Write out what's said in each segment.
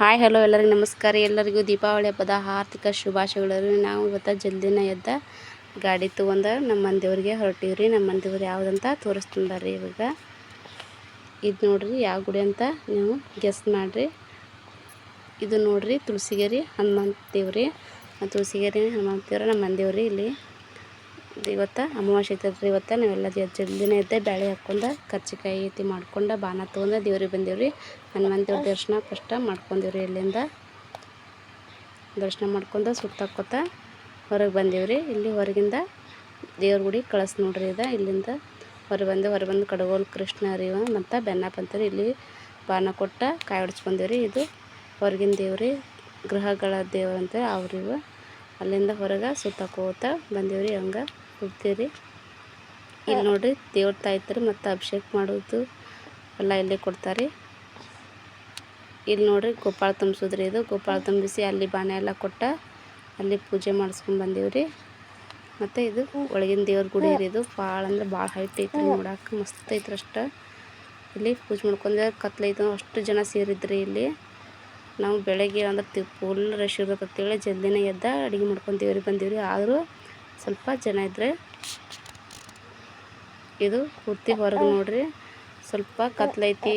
Hi, hello ಎಲ್ಲರಿಗೂ ನಮಸ್ಕಾರ. ಎಲ್ಲರಿಗೂ ದೀಪಾವಳಿ ಹಬ್ಬದ ಆರ್ಥಿಕ ಶುಭಾಶಯಗಳು ನಾವು ಇವತ್ತು ಜಲ್ದಿನ ಎದ್ದ ಗಾಡಿ ತೊಗೊಂಡು ನಮ್ಮ ಮಂದಿಯವ್ರಿಗೆ ರೀ ನಮ್ಮ ಮಂದಿಯವ್ರು ಯಾವುದಂತ ತೋರಿಸ್ತಿದ್ದಾರೆ ಇವಾಗ. ಇದು ನೋಡ್ರಿ, ಯಾವ ಗುಡಿ ಅಂತ ನೀವು ಗೆಸ್ ಮಾಡಿರಿ. ಇದು ನೋಡ್ರಿ ತುಳಸಿಗೇರಿ ಹನುಮಂತ ದೇವ್ರಿ ತುಳಸಿಗೆರಿ ಹನುಮಂತ ದೇವ್ರ ನಮ್ಮ ಮಂದಿಯವ್ರಿ ಇಲ್ಲಿ. ಇವತ್ತು. ಅಮಾವಾಸ್ಯೆ ಐತದ್ರಿ ಇವತ್ತು. ನಾವೆಲ್ಲ ಜಲ್ದಿನೇ ಇದ್ದೆ ಬ್ಯಾಳೆ ಹಾಕ್ಕೊಂಡು, ಕರ್ಚಿಕಾಯಿ ಐತಿ ಮಾಡ್ಕೊಂಡು ಬಾನ ತೊಗೊಂಡು ದೇವ್ರಿಗೆ ಬಂದೇವ್ರಿ. ಹನುಮಂತ ದೇವ್ರ ದರ್ಶನ ಕಷ್ಟ ಮಾಡ್ಕೊಂಡೇವ್ರಿ ಇಲ್ಲಿಂದ. ದರ್ಶನ ಮಾಡ್ಕೊಂಡು ಸುತ್ತಾಕೋತ ಹೊರಗೆ ಬಂದೇವ್ರಿ. ಇಲ್ಲಿ ಹೊರಗಿಂದ ದೇವ್ರ ಗುಡಿ ಕಳಿಸ್ ನೋಡ್ರಿ ಇದ. ಇಲ್ಲಿಂದ ಹೊರಗೆ ಬಂದು ಹೊರಗೆ ಬಂದು ಕಡಗೋಲ್ ಕೃಷ್ಣ ರೀವ ಮತ್ತು ಬೆನ್ನಪ್ಪ ಅಂತಾರೆ ಇಲ್ಲಿ ಬಾನ ಕೊಟ್ಟ ಕಾಯಿ ಹೊಡ್ಸ್ಕೊಂಡೇವ್ರಿ ಇದು ಹೊರಗಿನ ದೇವ್ರಿ, ಗೃಹಗಳ ದೇವ್ರಂತ ಅವ್ರಿವ. ಅಲ್ಲಿಂದ ಹೊರಗೆ ಸುತ್ತಾಕೋತ ಬಂದೇವ್ರಿ ಹಂಗೆ. ಹೋಗ್ತೀರಿ ಇಲ್ಲಿ ನೋಡ್ರಿ, ದೇವ್ರ ತಾಯ್ತಾರೆ ಮತ್ತು ಅಭಿಷೇಕ ಮಾಡೋದು ಎಲ್ಲ ಇಲ್ಲಿ ಕೊಡ್ತಾರೆ. ಇಲ್ಲಿ ನೋಡಿರಿ ಗೋಪಾಳ ತುಂಬಿಸಿದ್ರಿ ಇದು. ಗೋಪಾಳ ತುಂಬಿಸಿ ಅಲ್ಲಿ ಬಾಣೆ ಎಲ್ಲ ಕೊಟ್ಟ ಅಲ್ಲಿ ಪೂಜೆ ಮಾಡಿಸ್ಕೊಂಡು ಬಂದೀವ್ರಿ. ಮತ್ತು ಇದು ಒಳಗಿನ ದೇವ್ರ ಗುಡಿ ರೀ ಇದು. ಭಾಳ ಅಂದ್ರೆ ಭಾಳ ಹೈಟ್ ಐತ್ರಿ ನೋಡಕ್ಕೆ ಮಸ್ತ್ ಐತ್ರಿ ಅಷ್ಟು. ಇಲ್ಲಿ ಪೂಜೆ ಮಾಡ್ಕೊಂಡ್ರೆ ಕತ್ಲೈತೆ ಅಷ್ಟು ಜನ ಸೇರಿದ್ರಿ ಇಲ್ಲಿ. ನಾವು ಬೆಳಗ್ಗೆ ಅಂದ್ರೆ ಫುಲ್ ರಶ್ ಇರ್ಬೇಕಂತೇಳಿ ಜಲ್ದಿನೇ ಎದ್ದ ಅಡುಗೆ ಮಾಡ್ಕೊತೀವ್ರಿ ಬಂದೀವ್ರಿ. ಆದರೂ ಸ್ವಲ್ಪ ಜನ ಇದ್ದರೆ ಇದು ಪೂರ್ತಿ ಹೊರಗೆ ನೋಡ್ರಿ. ಸ್ವಲ್ಪ ಕತ್ಲೈತಿ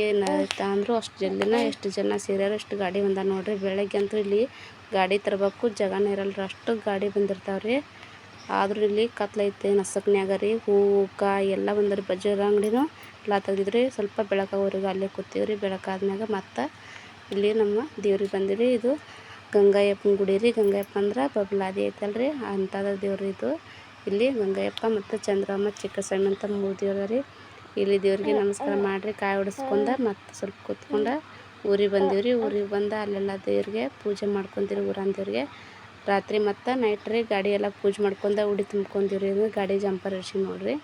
ಅಂದರೂ ಅಷ್ಟು ಜಲ್ದಿನ ಎಷ್ಟು ಜನ ಸೇರ್ಯಾರ ಎಷ್ಟು ಗಾಡಿ ಬಂದ ನೋಡ್ರಿ. ಬೆಳಗ್ಗೆ ಅಂತೂ ಇಲ್ಲಿ ಗಾಡಿ ತರಬೇಕು, ಜಗನೇ ಇರಲ್ಲ ಅಷ್ಟು ಗಾಡಿ ಬಂದಿರ್ತಾವ್ರಿ. ಆದರೂ ಇಲ್ಲಿ ಕತ್ಲೈತಿ ನಸಕ್ನ್ಯಾಗ ರೀ ಹೂವು ಕಾಯಿ ಎಲ್ಲ ಬಂದ್ರಿ ಬಜಾರ ಅಂಗಡಿನೂ ಎಲ್ಲ ತೆಗೆದಿದ್ರಿ. ಸ್ವಲ್ಪ ಬೆಳಕಾಗೋರಿಗೆ ಅಲ್ಲೇ ಕೂತೀವ್ರಿ. ಬೆಳಕಾದ್ಮ್ಯಾಗ ಮತ್ತು ಇಲ್ಲಿ ನಮ್ಮ ದೇವ್ರಿಗೆ ಬಂದಿರಿ ಇದು ಗಂಗಾಯಪ್ಪನ ಗುಡಿ ರೀ. ಗಂಗಾಯಪ್ಪ ಅಂದ್ರೆ ಬಬ್ಲಾದಿ ರೀ ಅಂಥದ್ದು ದೇವ್ರು ಇದು. ಇಲ್ಲಿ ಗಂಗಾಯಪ್ಪ ಮತ್ತು ಚಂದ್ರಮ್ಮ ಚಿಕ್ಕಸ್ವಾಮಿ ಅಂತ ಮೂರು ದೇವ್ರು ರೀ ಇಲ್ಲಿ ದೇವ್ರಿಗೆ ನಮಸ್ಕಾರ ಮಾಡಿರಿ. ಕಾಯಿ ಹೊಡಿಸ್ಕೊಂಡ ಮತ್ತು ಸ್ವಲ್ಪ ಕೂತ್ಕೊಂಡು ಊರಿಗೆ ಬಂದೀವ್ರಿ. ಊರಿಗೆ ಬಂದು ಅಲ್ಲೆಲ್ಲ ದೇವ್ರಿಗೆ ಪೂಜೆ ಮಾಡ್ಕೊಂತೀರಿ ಊರಾನ ದೇವ್ರಿಗೆ. ರಾತ್ರಿ ಮತ್ತು ನೈಟ್ ರೀ ಗಾಡಿ ಎಲ್ಲ ಪೂಜೆ ಮಾಡ್ಕೊಂಡ ಉಡಿ ತುಂಬ್ಕೊಂತೀವ್ರಿ ಗಾಡಿ ಜಂಪರ್ ಇಡ್ಸಿ ನೋಡ್ರಿ.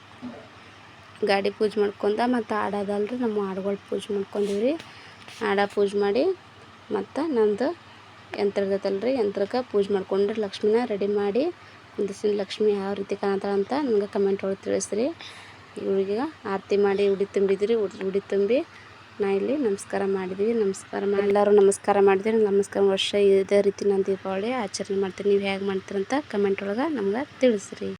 ಗಾಡಿ ಪೂಜೆ ಮಾಡ್ಕೊಂಡ ಮತ್ತು ಆಡೋದಲ್ರಿ ನಮ್ಮ ಹಾಡುಗಳು ಪೂಜೆ ಮಾಡ್ಕೊಂಡೀವ್ರಿ ಆಡ ಪೂಜೆ ಮಾಡಿ ಮತ್ತು ನಂದು ಯಂತ್ರ ಇರ್ತೈತಲ್ರಿ, ಯಂತ್ರಕ್ಕೆ ಪೂಜೆ ಮಾಡ್ಕೊಂಡ್ರೆ ಲಕ್ಷ್ಮಿನ ರೆಡಿ ಮಾಡಿ ಕುಂದಿಸಿದ ಲಕ್ಷ್ಮಿ ಯಾವ ರೀತಿ ಕಾಣ್ತಾಳೆ ಅಂತ ನನಗೆ ಕಮೆಂಟ್ ಒಳಗೆ ತಿಳಿಸ್ರಿ. ಇವಳಿಗೆ ಆರತಿ ಮಾಡಿ ಉಡಿ ತುಂಬಿದ್ರಿ, ಉಡಿ ತುಂಬಿ ನಾ ಇಲ್ಲಿ ನಮಸ್ಕಾರ ಮಾಡಿದ್ವಿ, ನಮಸ್ಕಾರ ಮಾಡಿ ಎಲ್ಲರೂ ನಮಸ್ಕಾರ ಮಾಡಿದ್ವಿ ನಮಸ್ಕಾರ ವರ್ಷ ಇದೇ ರೀತಿ ನಾನು ದೀಪಾವಳಿ ಆಚರಣೆ ಮಾಡ್ತೀನಿ ನೀವು ಹೇಗೆ ಮಾಡ್ತೀರಂತ ಕಮೆಂಟ್ ಒಳಗೆ ನಮ್ಗೆ ತಿಳಿಸ್ರಿ.